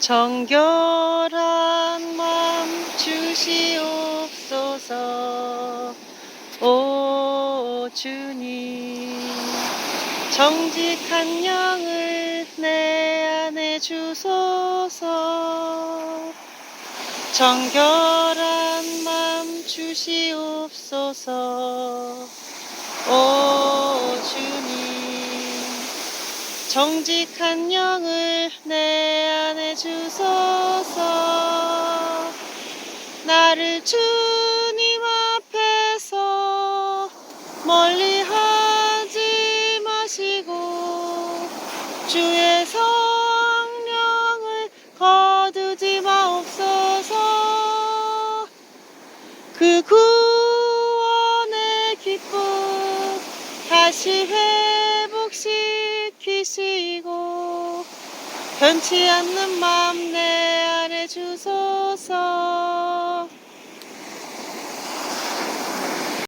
정결한 마음 주시옵소서. 오 주님. 정직한 영을 내 안에 주소서. 정결한 마음 주시옵소서. 오 주님. 정직한 영을 내 나를 주님 앞에서 멀리 하지 마시고 주의 성령을 거두지 마옵소서. 그 구원의 기쁨 다시 회복시키시고 변치 않는 마음 내 안에 주소서